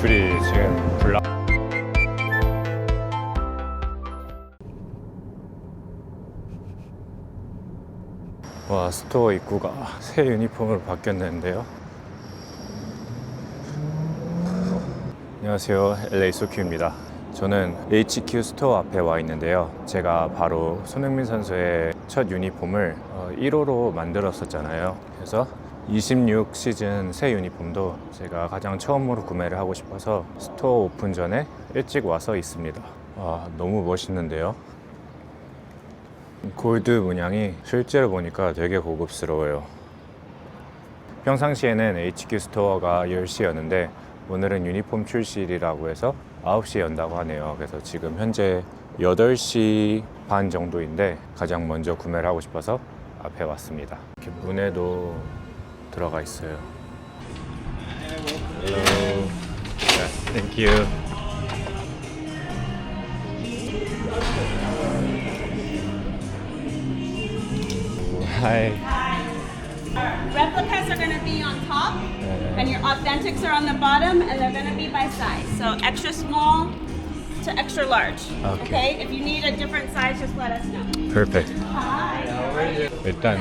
줄이 지금 불나. 와 스토어 입구가 새 유니폼으로 바뀌었는데요. 안녕하세요. LA 소큐입니다. 저는 HQ 스토어 앞에 와 있는데요. 제가 바로 손흥민 선수의 첫 유니폼을 1호로 만들었었잖아요. 그래서 26 시즌 새 유니폼도 제가 가장 처음으로 구매를 하고 싶어서 스토어 오픈 전에 일찍 와서 있습니다. 와, 너무 멋있는데요. 골드 문양이 실제로 보니까 되게 고급스러워요. 평상시에는 HQ 스토어가 10시였는데 오늘은 유니폼 출시일이라고 해서 9시에 연다고 하네요. 그래서 지금 현재 8시 반 정도인데 가장 먼저 구매를 하고 싶어서 앞에 왔습니다. 이렇게 문에도 들어가 있어요. Hello. Yeah, thank you. Hi. Replicas are going to be on top, and your authentics are on the bottom, and they're going to be by size. So extra small to extra large. Okay. If you need a different size, just let us know. Perfect. 일단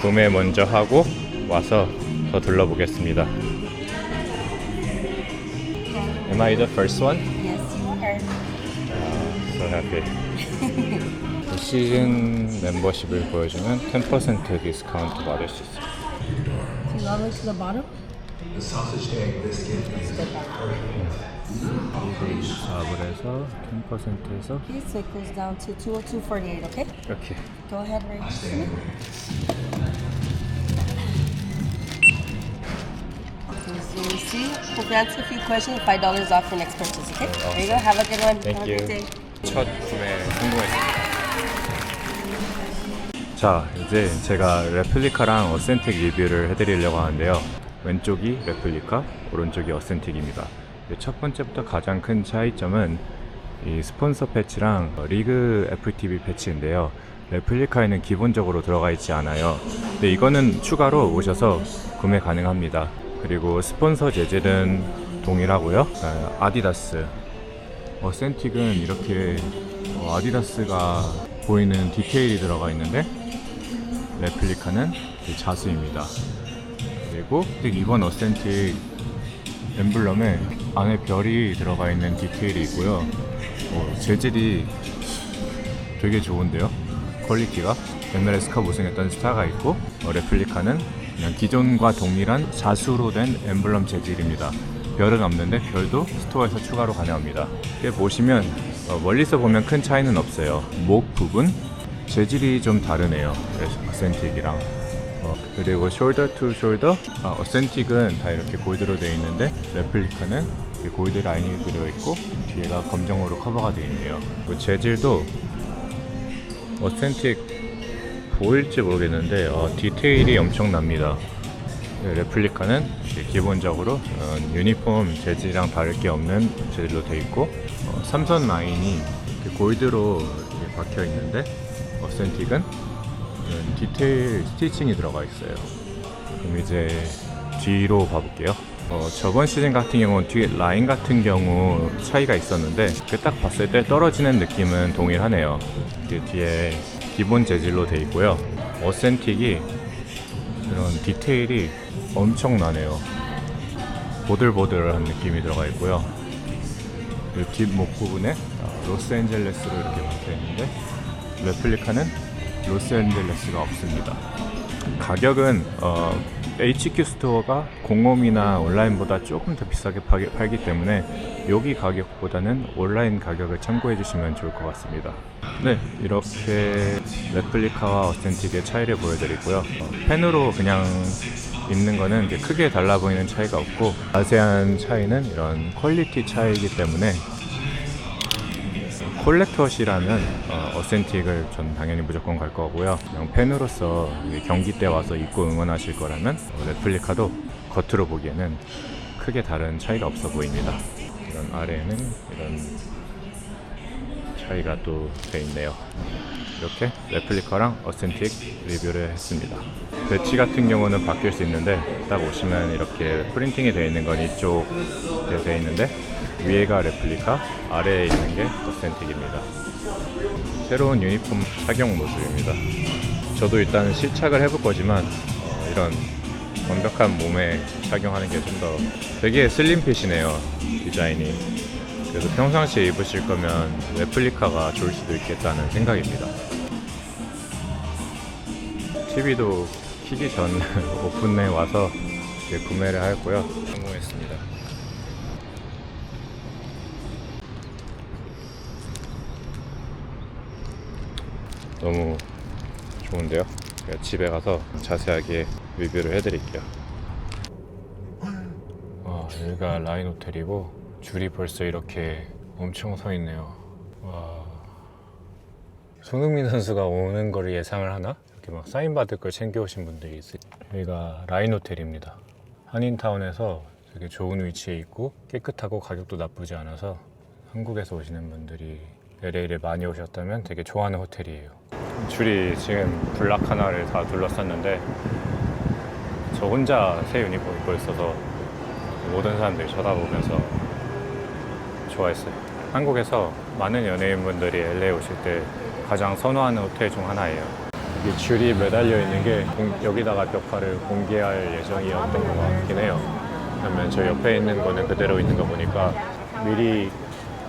구매 먼저 하고 와서 더 둘러보겠습니다. Am I the first one? Yes, you are. So happy. 그 시즌 멤버십을 보여주면 10% 디스카운트 받을 수 있어요. Do you the way to the bottom? 사업을 해서 10%에서 Okay, so it goes down to 202.48, okay? 이렇게 Go ahead, right? See, if you answer a few questions, $5 off your next purchase, okay? There you go. Have a good one. Thank Have a you. good day. 첫 구매 성공했습니다. 자, 이제 제가 레플리카랑 어센틱 리뷰를 해드리려고 하는데요. 왼쪽이 레플리카, 오른쪽이 어센틱입니다. 첫 번째부터 가장 큰 차이점은 이 스폰서 패치랑 리그 FTV 패치인데요. 레플리카에는 기본적으로 들어가 있지 않아요. 근데 이거는 추가로 오셔서 구매 가능합니다. 그리고 스폰서 재질은 동일하고요. 아, 아디다스, 어 센틱은 이렇게 어, 아디다스가 보이는 디테일이 들어가 있는데 레플리카는 이 자수입니다. 그리고 이번 어센틱 엠블럼에 안에 별이 들어가 있는 디테일이 있고요. 어, 재질이 되게 좋은데요. 퀄리티가 MLS컵 우승했던 스타가 있고 어, 레플리카는 기존과 동일한 자수로 된 엠블럼 재질입니다. 별은 없는데 별도 스토어에서 추가로 가능합니다. 이렇게 보시면 어, 멀리서 보면 큰 차이는 없어요. 목 부분 재질이 좀 다르네요. 어센틱이랑 어, 그리고 숄더 투 숄더 아, 어센틱은 다 이렇게 골드로 되어 있는데 레플리카는 골드 라인이 들어 있고 뒤에가 검정으로 커버가 되어 있네요. 그 재질도 어센틱 보일지 모르겠는데 어, 디테일이 엄청납니다. 네, 레플리카는 기본적으로 어, 유니폼 재질이랑 다를 게 없는 재질로 되어 있고 어, 삼선 라인이 골드로 박혀 있는데 어센틱은 이런 디테일 스티칭이 들어가 있어요. 그럼 이제 뒤로 봐볼게요. 어, 저번 시즌 같은 경우는 뒤에 라인 같은 경우 차이가 있었는데 그 딱 봤을 때 떨어지는 느낌은 동일하네요. 뒤에 기본 재질로 되어 있고요. 어센틱이 이런 디테일이 엄청나네요. 보들보들한 느낌이 들어가 있고요. 이 뒷목 부분에 어, 로스앤젤레스로 이렇게 박혀 있는데 레플리카는 로스앤젤레스가 없습니다. 가격은 어, HQ 스토어가 공홈이나 온라인보다 조금 더 비싸게 팔기, 때문에 여기 가격보다는 온라인 가격을 참고해 주시면 좋을 것 같습니다. 네, 이렇게 레플리카와 어센틱의 차이를 보여드리고요. 어, 펜으로 그냥 입는 거는 크게 달라 보이는 차이가 없고 자세한 차이는 이런 퀄리티 차이이기 때문에 콜렉터시라면 어, 어센틱을 전 당연히 무조건 갈 거고요. 그냥 팬으로서 경기 때 와서 입고 응원하실 거라면 어, 레플리카도 겉으로 보기에는 크게 다른 차이가 없어 보입니다. 이런 아래에는 이런 차이가 또 돼 있네요. 이렇게 레플리카랑 어센틱 리뷰를 했습니다. 배치 같은 경우는 바뀔 수 있는데 딱 오시면 이렇게 프린팅이 되어 있는 건 이쪽에 되어 있는데 위에가 레플리카, 아래에 있는 게 어센틱입니다. 새로운 유니폼 착용 모습입니다. 저도 일단 시착을 해볼 거지만 어, 이런 완벽한 몸에 착용하는 게 좀 더 되게 슬림핏이네요 디자인이 그래서 평상시에 입으실 거면 레플리카가 좋을 수도 있겠다는 생각입니다 TV도 키기 전 오픈에 와서 구매를 하였고요 성공했습니다 너무 좋은데요? 집에 가서 자세하게 리뷰를 해드릴게요. 와, 여기가 라인 호텔이고 줄이 벌써 이렇게 엄청 서 있네요. 와. 손흥민 선수가 오는 거를 예상을 하나? 이렇게 막 사인 받을 걸 챙겨오신 분들이 있어요. 여기가 라인 호텔입니다. 한인타운에서 되게 좋은 위치에 있고 깨끗하고 가격도 나쁘지 않아서 한국에서 오시는 분들이 LA를 많이 오셨다면 되게 좋아하는 호텔이에요. 줄이 지금 블락 하나를 다 둘러쌌는데 저 혼자 새 유니폼 입고 있어서 모든 사람들이 쳐다보면서 좋아했어요. 한국에서 많은 연예인분들이 LA 오실 때 가장 선호하는 호텔 중 하나예요. 이게 줄이 매달려 있는 게 공- 여기다가 벽화를 공개할 예정이었던 것 같긴 해요. 그러면 저 옆에 있는 거는 그대로 있는 거 보니까 미리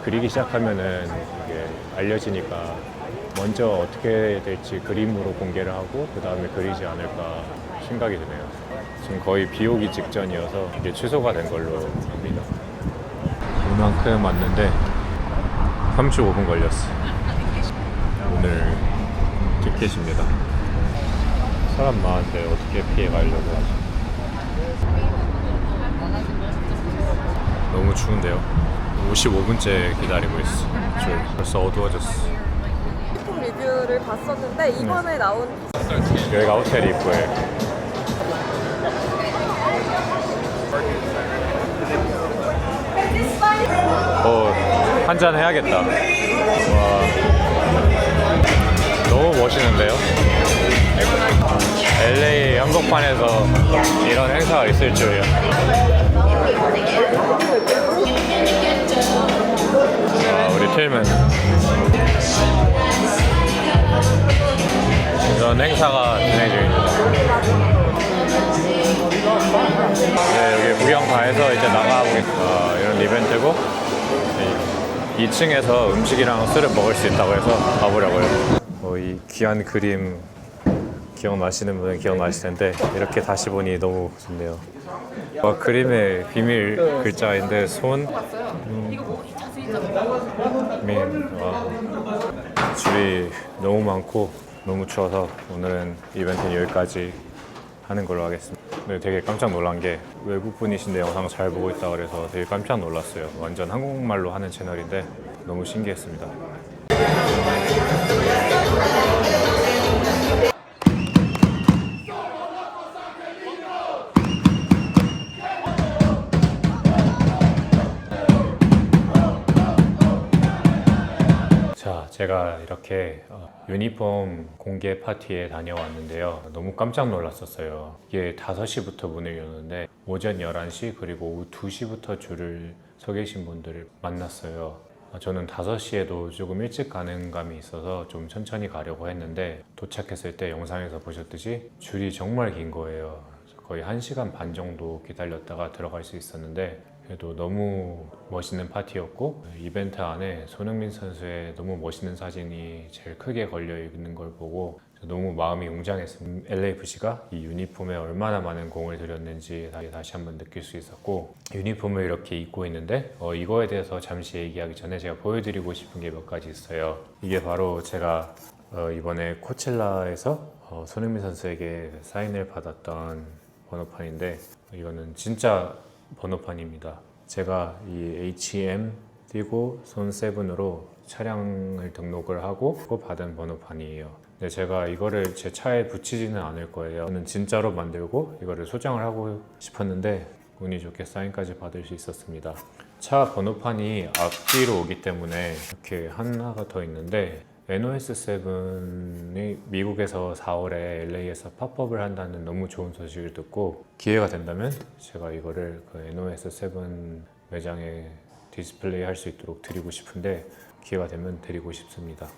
그리기 시작하면은 이게 알려지니까 먼저 어떻게 될지 그림으로 공개를 하고 그 다음에 그리지 않을까 생각이 드네요. 지금 거의 비 오기 직전이어서 이게 취소가 된 걸로 합니다. 이만큼 왔는데 35분 걸렸어. 오늘 티켓입니다. 사람 많은데 어떻게 피해 가려고 하지? 너무 추운데요. 55분째 기다리고 있어. 줄 벌써 어두워졌어. 리뷰를 봤었는데 이번에 나온 여기가 호텔 입구에 어, 한잔 해야겠다. 와. 너무 멋있는데요? LA 한복판에서 이런 행사가 있을 줄이야. 아, 우리 틀면 이런 행사가 진행 중입니다. 네, 여기 구경 다 해서 이제 나가보겠습니다. 이런 이벤트고 2층에서 음식이랑 술을 먹을 수 있다고 해서 가보려고요. 어, 이 귀한 그림 기억나시는 분은 기억나실 텐데 이렇게 다시 보니 너무 좋네요. 와, 그림의 비밀 글자인데 손, 음, 민, 와. 줄이 너무 많고 너무 추워서 오늘은 이벤트는 여기까지 하는 걸로 하겠습니다. 근데 되게 깜짝 놀란 게 외국 분이신데 영상 잘 보고 있다 그래서 되게 깜짝 놀랐어요. 완전 한국말로 하는 채널인데 너무 신기했습니다. 자, 제가 이렇게 어, 유니폼 공개 파티에 다녀왔는데요. 너무 깜짝 놀랐었어요. 이게 5시부터 문을 여는데 오전 11시 그리고 오후 2시부터 줄을 서 계신 분들을 만났어요. 아, 저는 5시에도 조금 일찍 가는 감이 있어서 좀 천천히 가려고 했는데 도착했을 때 영상에서 보셨듯이 줄이 정말 긴 거예요. 거의 1시간 반 정도 기다렸다가 들어갈 수 있었는데 그래도 너무 멋있는 파티였고 이벤트 안에 손흥민 선수의 너무 멋있는 사진이 제일 크게 걸려 있는 걸 보고 너무 마음이 웅장했습니다. LAFC가 이 유니폼에 얼마나 많은 공을 들였는지 다시 한번 느낄 수 있었고 유니폼을 이렇게 입고 있는데 어, 이거에 대해서 잠시 얘기하기 전에 제가 보여드리고 싶은 게 몇 가지 있어요. 이게 바로 제가 어, 이번에 코첼라에서 어, 손흥민 선수에게 사인을 받았던 번호판인데 이거는 진짜 번호판입니다. 제가 이 H&M 띄고 손 세븐으로 차량을 등록을 하고 받은 번호판이에요. 근데 제가 이거를 제 차에 붙이지는 않을 거예요. 저는 진짜로 만들고 이거를 소장을 하고 싶었는데 운이 좋게 사인까지 받을 수 있었습니다. 차 번호판이 앞뒤로 오기 때문에 이렇게 하나가 더 있는데 NOS7이 미국에서 4월에 LA에서 팝업을 한다는 너무 좋은 소식을 듣고 기회가 된다면 제가 이거를 그 NOS7 매장에 디스플레이 할 수 있도록 드리고 싶은데 기회가 되면 드리고 싶습니다.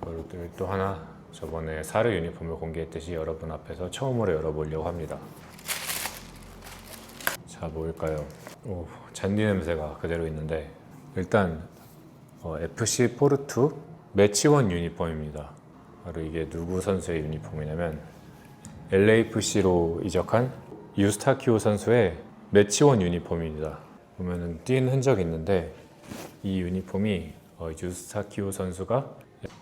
그리고 또 하나 저번에 사르 유니폼을 공개했듯이 여러분 앞에서 처음으로 열어보려고 합니다. 자 뭘까요? 오, 잔디 냄새가 그대로 있는데 일단 어, FC 포르투 매치원 유니폼입니다. 바로 이게 누구 선수의 유니폼이냐면 LAFC로 이적한 유스타키오 선수의 매치원 유니폼입니다. 보면은 뛴 흔적이 있는데 이 유니폼이 어, 유스타키오 선수가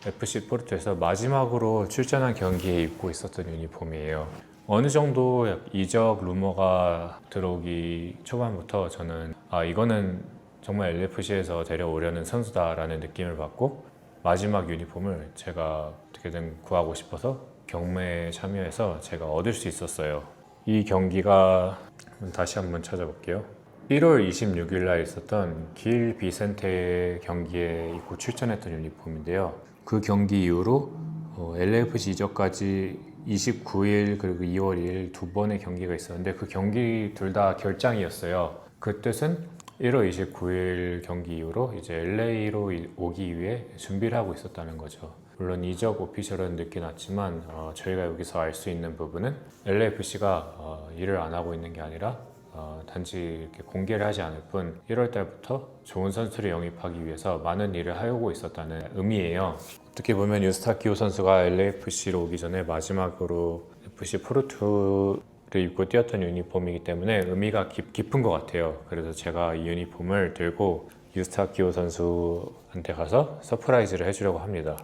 FC 포르투에서 마지막으로 출전한 경기에 입고 있었던 유니폼이에요. 어느 정도 이적 루머가 들어오기 초반부터 저는 아 이거는 정말 LFC에서 데려오려는 선수다라는 느낌을 받고 마지막 유니폼을 제가 어떻게든 구하고 싶어서 경매에 참여해서 제가 얻을 수 있었어요. 이 경기가 다시 한번 찾아볼게요. 1월 26일 날 있었던 길 비센테 경기에 입고 출전했던 유니폼인데요. 그 경기 이후로 어, LFC 이적까지 29일 그리고 2월 2일 두 번의 경기가 있었는데 그 경기 둘 다 결장이었어요. 그 뜻은 1월 29일 경기 이후로 이제 LA로 오기 위해 준비를 하고 있었다는 거죠. 물론 이적 오피셜은 늦게 났지만 어, 저희가 여기서 알 수 있는 부분은 LAFC가 어, 일을 안 하고 있는 게 아니라 어, 단지 이렇게 공개를 하지 않을 뿐 1월 달부터 좋은 선수를 영입하기 위해서 많은 일을 하고 있었다는 의미예요. 어떻게 보면 유스타키오 선수가 LAFC로 오기 전에 마지막으로 FC 포르투 를 입고 뛰었던 유니폼이기 때문에 의미가 깊, 깊은 것 같아요. 그래서 제가 이 유니폼을 들고 유스타키오 선수한테 가서 서프라이즈를 해주려고 합니다.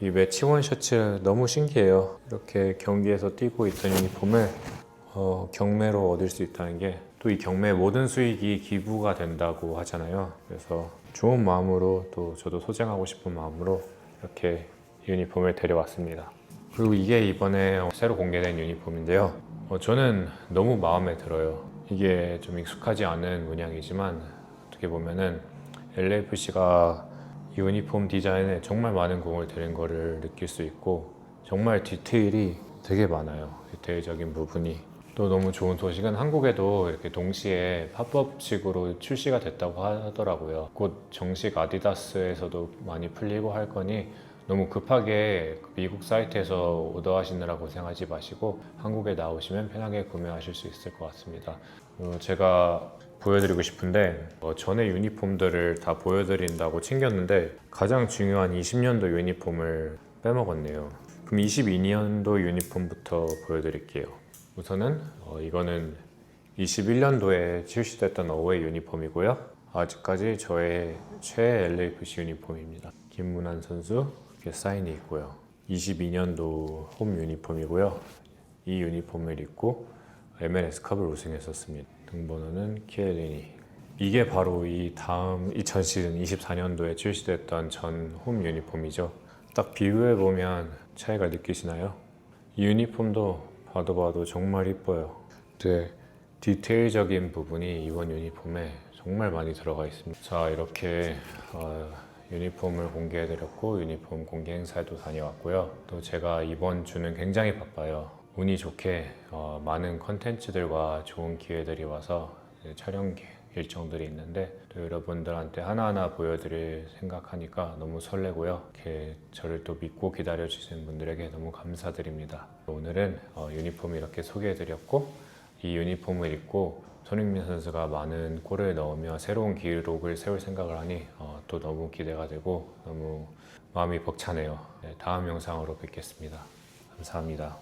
이 매치원 셔츠 너무 신기해요. 이렇게 경기에서 뛰고 있던 유니폼을 어, 경매로 얻을 수 있다는 게 또 이 경매 모든 수익이 기부가 된다고 하잖아요. 그래서 좋은 마음으로 또 저도 소장하고 싶은 마음으로 이렇게 유니폼을 데려왔습니다. 그리고 이게 이번에 새로 공개된 유니폼인데요. 어, 저는 너무 마음에 들어요. 이게 좀 익숙하지 않은 문양이지만 어떻게 보면은 LAFC가 이 유니폼 디자인에 정말 많은 공을 들인 거를 느낄 수 있고 정말 디테일이 되게 많아요. 디테일적인 부분이 또 너무 좋은 소식은 한국에도 이렇게 동시에 팝업식으로 출시가 됐다고 하더라고요. 곧 정식 아디다스에서도 많이 풀리고 할 거니 너무 급하게 미국 사이트에서 오더하시느라 고생하지 마시고 한국에 나오시면 편하게 구매하실 수 있을 것 같습니다. 어, 제가 보여드리고 싶은데 어, 전에 유니폼들을 다 보여드린다고 챙겼는데 가장 중요한 20년도 유니폼을 빼먹었네요. 그럼 22년도 유니폼부터 보여드릴게요. 우선은 어, 이거는 21년도에 출시됐던 어웨이 유니폼이고요. 아직까지 저의 최애 LAFC 유니폼입니다. 김문환 선수 이렇게 사인이 있고요. 22년도 홈 유니폼이고요. 이 유니폼을 입고 MLS컵을 우승했었습니다. 등번호는 키엘리니. 이게 바로 이 다음 2000 시즌 24년도에 출시됐던 전 홈 유니폼이죠. 딱 비교해 보면 차이가 느끼시나요? 이 유니폼도 봐도 봐도 정말 이뻐요. 네, 디테일적인 부분이 이번 유니폼에 정말 많이 들어가 있습니다. 자, 이렇게 어, 유니폼을 공개해드렸고 유니폼 공개 행사에도 다녀왔고요. 또 제가 이번 주는 굉장히 바빠요. 운이 좋게 어, 많은 컨텐츠들과 좋은 기회들이 와서 촬영 기- 일정들이 있는데 또 여러분들한테 하나하나 보여드릴 생각하니까 너무 설레고요. 이렇게 저를 또 믿고 기다려 주신 분들에게 너무 감사드립니다. 오늘은 어, 유니폼 이렇게 소개해드렸고 이 유니폼을 입고 손흥민 선수가 많은 골을 넣으며 새로운 기록을 세울 생각을 하니 어, 또 너무 기대가 되고 너무 마음이 벅차네요. 네, 다음 영상으로 뵙겠습니다. 감사합니다.